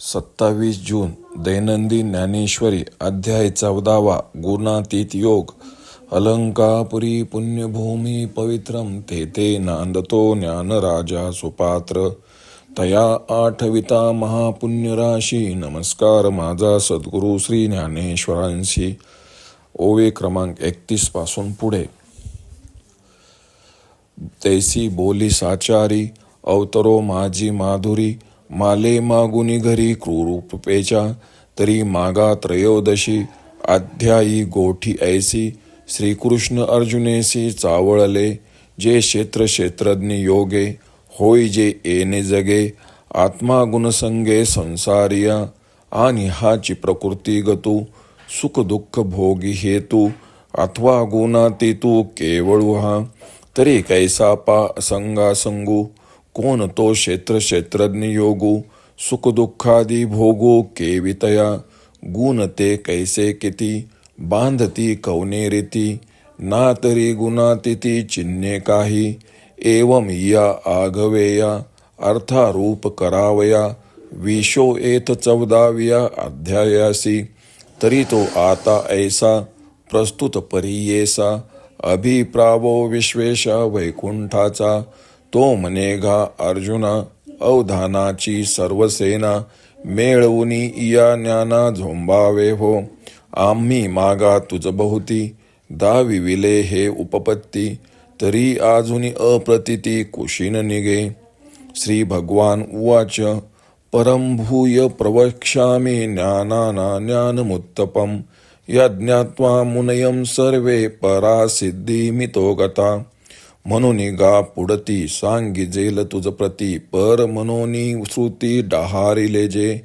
सत्तावीस जून दैनंदिन ज्ञानेश्वरी अध्याय चौदावा गुणातीत योग अलंकापुरी पुण्यभूमी पवित्रम तेथे नांदतो ज्ञानराजा सुपात्र तया आठविता महापुण्यराशी नमस्कार माझा सद्गुरू श्री ज्ञानेश्वरांशी. ओवे क्रमांक एकतीसपासून पुढे. तैसी बोली साचारी अवतरो माझी माधुरी माले मागुनी घरी क्रूरूपेच्या तरी मागा त्रयोदशी अध्यायी गोठी ऐसी श्रीकृष्ण अर्जुनेसी चावळले जे क्षेत्र क्षेत्रज्ञ योगे होय जे येणे जगे आत्मा गुणसंगे संसारिया आणि हाची प्रकृती गतू सुख दुःख भोगी हेतू अथवा गुणाती तू केवळू हा तरी कैसा पा संगा संगू कोण तो क्षेत्र क्षेत्रज्ञ योगू सुख दुःखादी केवितया। गुण ते कैसे किती बांधती कवने रीती ना तरी गुणातिथी चिन्हे काही। एवम या आगवेया अर्थारूप करावया विशो एत चौदाव्या अध्यायासी। तरी तो आता ऐसा प्रस्तुत परियेसा अभिप्रावो विश्वेशा वैकुंठाचा। तो मनेघा अर्जुना अवधानाची सर्वसेना मेळवुनी इया ज्ञाना झोंबावे हो. आम्ही मागा तुझ बहुती दाविविले हे उपपत्ती तरी आजुनी अप्रतिती कुशीन निगे श्री भगवान उवाच परमभूय प्रवक्ष्यामि ज्ञानाना ज्ञानमुत्तपं यज्ञात्वा मुनयं सर्वे परासिद्धीमितो गता म्हणून गा पुढती सांगिजेल तुझ प्रती. पर मनोनी श्रुती डहारिले जे.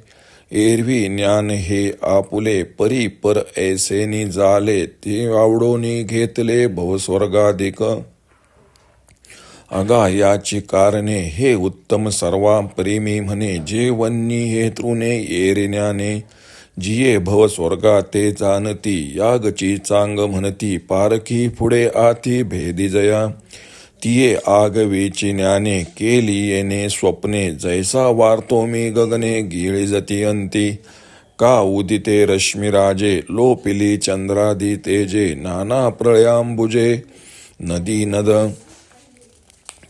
एरवी ज्ञान हे आपुले परी पर ऐसेनी जाले. ते आवडोनी घेतले भवस्वर्गाधिक. अगा याची कारणे हे उत्तम सर्वा प्रेमी म्हणे. जे वन्नी हे तृणे येरिण्याने जिये भव स्वर्गा ते जाणती यागची चांग म्हणती. पारखी पुढे आती भेदी जया. तिये आगवेची ज्ञाने केली येणे स्वप्ने. जैसा वार्तो मी गगने गिळी जती अंती. का उदिते रश्मिराजे लोपिली चंद्रादी तेजे. नाना प्रळयांबुजे नदी नद.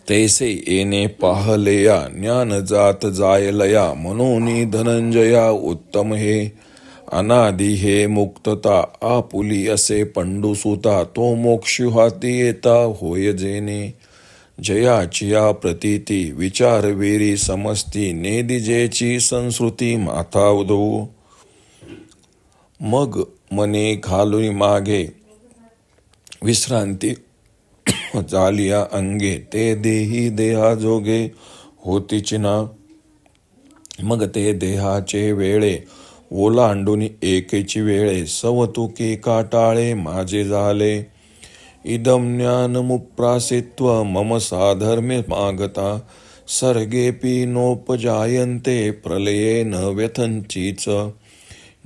तैसे येणे पाहलेया ज्ञान जात जायलया. मनोनी धनंजया उत्तम हे. अनादि हे मुक्तता आपुली असे पंडुसुता. तो मोक्षुहाती येता होय जेने. जयाचिया प्रतीती विचारवेरी समस्ती नेदिजेची संस्कृती माथा उदो मग मने घालून मागे विश्रांती जालिया अंगे ते देही देहा जोगे होतीची ना मग ते देहाचे वेळे ओलांडून एकेची वेळे सवतुकी काटाळे माझे झाले. इदं ज्ञानमुप्रासित्व मम साधर्म्यमागता सर्गेऽपि नोपजायन्ते प्रलयेन व्यथञ्चि च।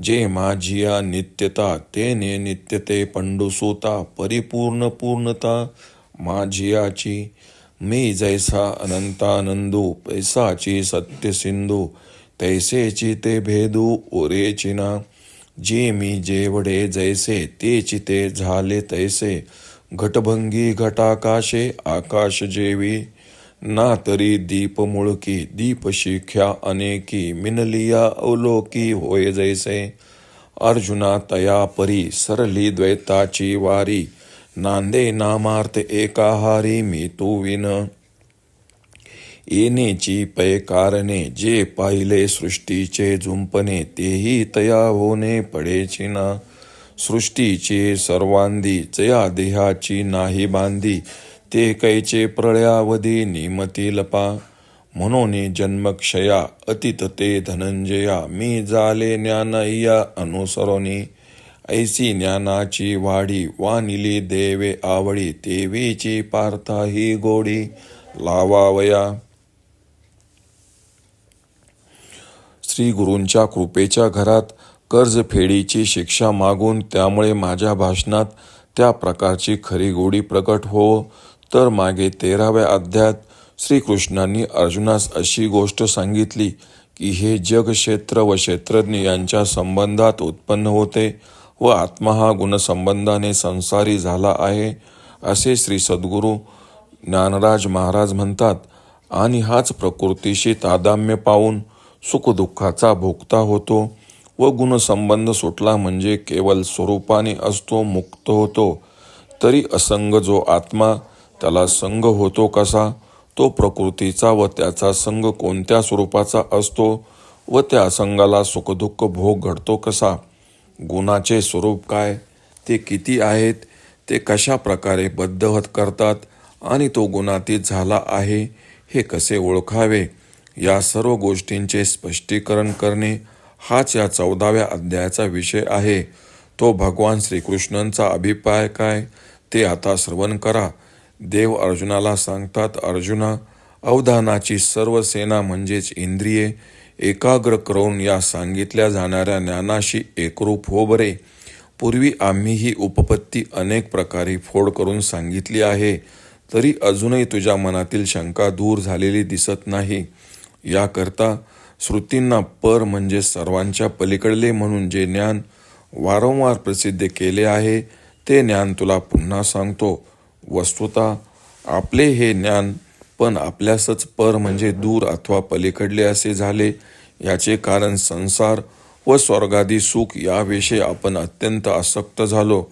जे माझिया नित्यता तेने नित्यते पंडुसुता परिपूर्ण पूर्णता माझियाची मी जैसा अनंतानंदू पैसाची सत्य सिंधू तैसेची ते भेदू ओरेचिना। जे मी जेवढे जैसे ते चिते झाले तैसे। घटभंगी घटाकाशे आकाश जेवी. ना तरी दीप मुळकी दीप शिख्या अनेकी. मिनलिया अवलोकी होय जैसे. अर्जुना तया परी सरली द्वैताची वारी. नांदे नामार्थ एकाहारी मी तू विन. येणेची पै कारणे जे पाहिले सृष्टीचे झुंपणे तेही तया होणे पडेची ना सृष्टीचे सर्वांदी जया देहाची नाही बांधी ते कैचे प्रळयावधी निमती लपा. म्हणून जन्मक्षया अतित ते धनंजया मी जाले ज्ञानय्या अनुसरोनी ऐसी ज्ञानाची वाढी वानिली देवे आवडी देवीची पार्था ही गोडी लावावया. श्री गुरूंच्या कृपेच्या घरात कर्जफेडीची शिक्षा मागून त्यामुळे माझ्या भाषणात त्या प्रकारची खरी गोडी प्रकट हो. तर मागे तेराव्या अध्यायात श्रीकृष्णांनी अर्जुनास अशी गोष्ट सांगितली की हे जग क्षेत्र व क्षेत्रज्ञ यांच्या संबंधात उत्पन्न होते व आत्मा हा गुणसंबंधाने संसारी झाला आहे असे श्री सद्गुरू ज्ञानराज महाराज म्हणतात. आणि हाच प्रकृतीशी तादाम्य पाहून सुखदुःखाचा भोगता होतो. व गुणसंबंध सुटला म्हणजे केवळ स्वरूपाने असतो मुक्त होतो. तरी असंग जो आत्मा त्याला संग होतो कसा? तो प्रकृतीचा व त्याचा संग कोणत्या स्वरूपाचा असतो? व त्या असंगाला सुखदुःख भोग घडतो कसा? गुणाचे स्वरूप काय? ते किती आहेत? ते कशा प्रकारे बद्धवत करतात? आणि तो गुणातीत झाला आहे हे कसे ओळखावे? या सर्व गोष्टींचे स्पष्टीकरण करणे हाच या चौदाव्या अध्यायाचा विषय आहे. तो भगवान श्रीकृष्णांचा अभिप्राय काय? ते आता श्रवण करा. देव अर्जुनाला सांगतात अर्जुना अवधानाची सर्व सेना म्हणजेच इंद्रिये एकाग्र करून या सांगितल्या जाणाऱ्या ज्ञानाशी एकरूप हो बरे. पूर्वी आम्ही ही उपपत्ती अनेक प्रकारे फोड करून सांगितली आहे तरी अजूनही तुझ्या मनातील शंका दूर झालेली दिसत नाही. याकरता श्रुतींना पर म्हणजे सर्वांच्या पलीकडले म्हणून जे ज्ञान वारंवार प्रसिद्ध केले आहे ते ज्ञान तुला पुन्हा सांगतो. वस्तुता आपले हे ज्ञान पण आपल्यासच पर म्हणजे दूर अथवा पलीकडले असे झाले याचे कारण संसार व स्वर्गादी सुख याविषयी आपण अत्यंत आसक्त झालो.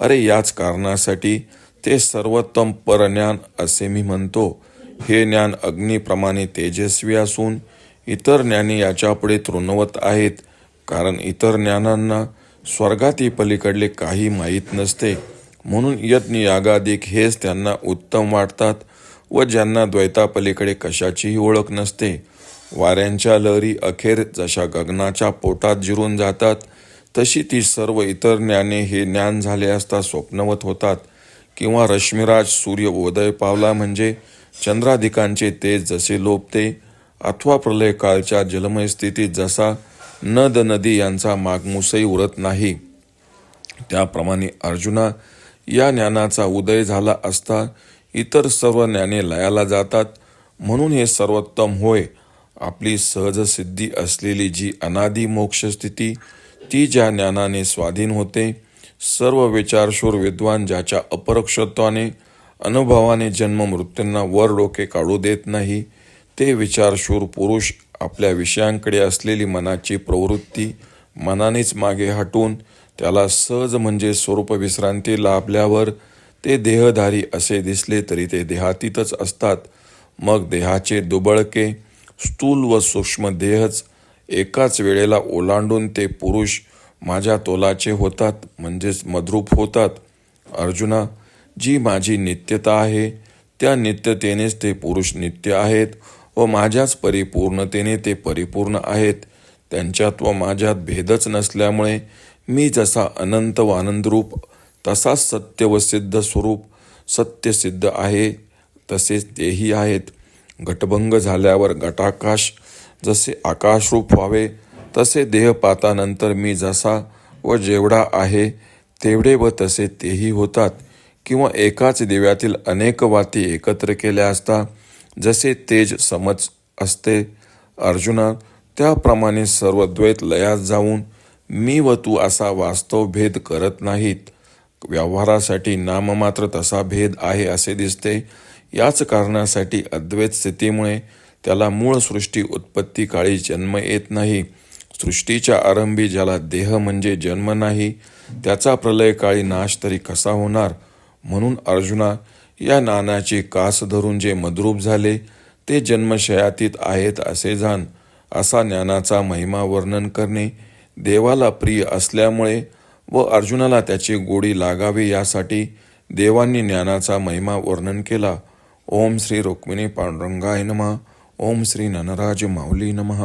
अरे याच कारणासाठी ते सर्वोत्तम परज्ञान असे मी म्हणतो. हे ज्ञान अग्निप्रमाणे तेजस्वी असून इतर ज्ञानी याच्यापुढे तृणवत आहेत. कारण इतर ज्ञानांना स्वर्गाती पलीकडले काही माहीत नसते. म्हणून यज्ञ यागादिक हेच त्यांना उत्तम वाटतात व ज्यांना द्वैतापलीकडे कशाचीही ओळख नसते. वाऱ्यांच्या लहरी अखेर जशा गगनाच्या पोटात जिरून जातात तशी ती सर्व इतर ज्ञाने हे ज्ञान झाले असता स्वप्नवत होतात. किंवा रश्मिराज सूर्य उदय पावला म्हणजे चंद्राधिकांचे तेज जसे लोपते अथवा प्रलय काळच्या जलमय स्थितीत जसा नद नदी यांचा मागमुसही उरत नाही त्याप्रमाणे अर्जुना या ज्ञानाचा उदय झाला असता इतर सर्व ज्ञाने लयाला जातात. म्हणून हे सर्वोत्तम होय. आपली सहजसिद्धी असलेली जी अनादी मोक्ष स्थिती ती ज्या ज्ञानाने स्वाधीन होते सर्व विचारशूर विद्वान ज्याच्या अपरक्षत्वाने अनुभवाने जन्म मृत्यूंना वर डोके काढू देत नाही ते विचारशूर पुरुष आपल्या विषयांकडे असलेली मनाची प्रवृत्ती मनानेच मागे हटून त्याला सहज म्हणजे स्वरूप विश्रांती लाभल्यावर ते देहधारी असे दिसले तरी ते देहातीतच असतात. मग देहाचे दुबळके स्थूल व सूक्ष्म देहच एकाच वेळेला ओलांडून ते पुरुष माझ्या तोलाचे होतात म्हणजेच मद्रूप होतात. अर्जुना जी माझी नित्यता आहे त्या नित्यतेनेच ते पुरुष नित्य आहेत व माझ्याच परिपूर्णतेने ते परिपूर्ण आहेत. त्यांच्यात व माझ्यात भेदच नसल्यामुळे मी जसा अनंत व आनंदरूप तसाच सत्य व सिद्ध स्वरूप सत्यसिद्ध आहे तसेच तेही आहेत. घटभंग झाल्यावर घटाकाश जसे आकाशरूप व्हावे तसे देहपातानंतर मी जसा व जेवढा आहे तेवढे व तसे तेही होतात. किंवा एकाच दिव्यातील अनेक वाती एकत्र केल्या असता जसे तेज समज असते अर्जुना त्याप्रमाणे सर्व द्वैत लयात जाऊन मी व तू असा वास्तव भेद करत नाहीत. व्यवहारासाठी नाममात्र तसा भेद आहे असे दिसते. याच कारणासाठी अद्वैत स्थितीमुळे त्याला मूळ सृष्टी उत्पत्ती काळी जन्म येत नाही. सृष्टीच्या आरंभी ज्याला देह म्हणजे जन्म नाही त्याचा प्रलय काळी नाश तरी कसा होणार? म्हणून अर्जुना या नानाची कास धरून जे मद्रूप झाले ते जन्मशयातीत आहेत असे जाण असा ज्ञानाचा महिमा वर्णन करणे देवाला प्रिय असल्यामुळे व अर्जुनाला त्याची गोडी लागावी यासाठी देवांनी ज्ञानाचा महिमा वर्णन केला. ओम श्री रुक्मिणी पांडुरंगाय नमः. ओम श्री ननराज माऊली नमः.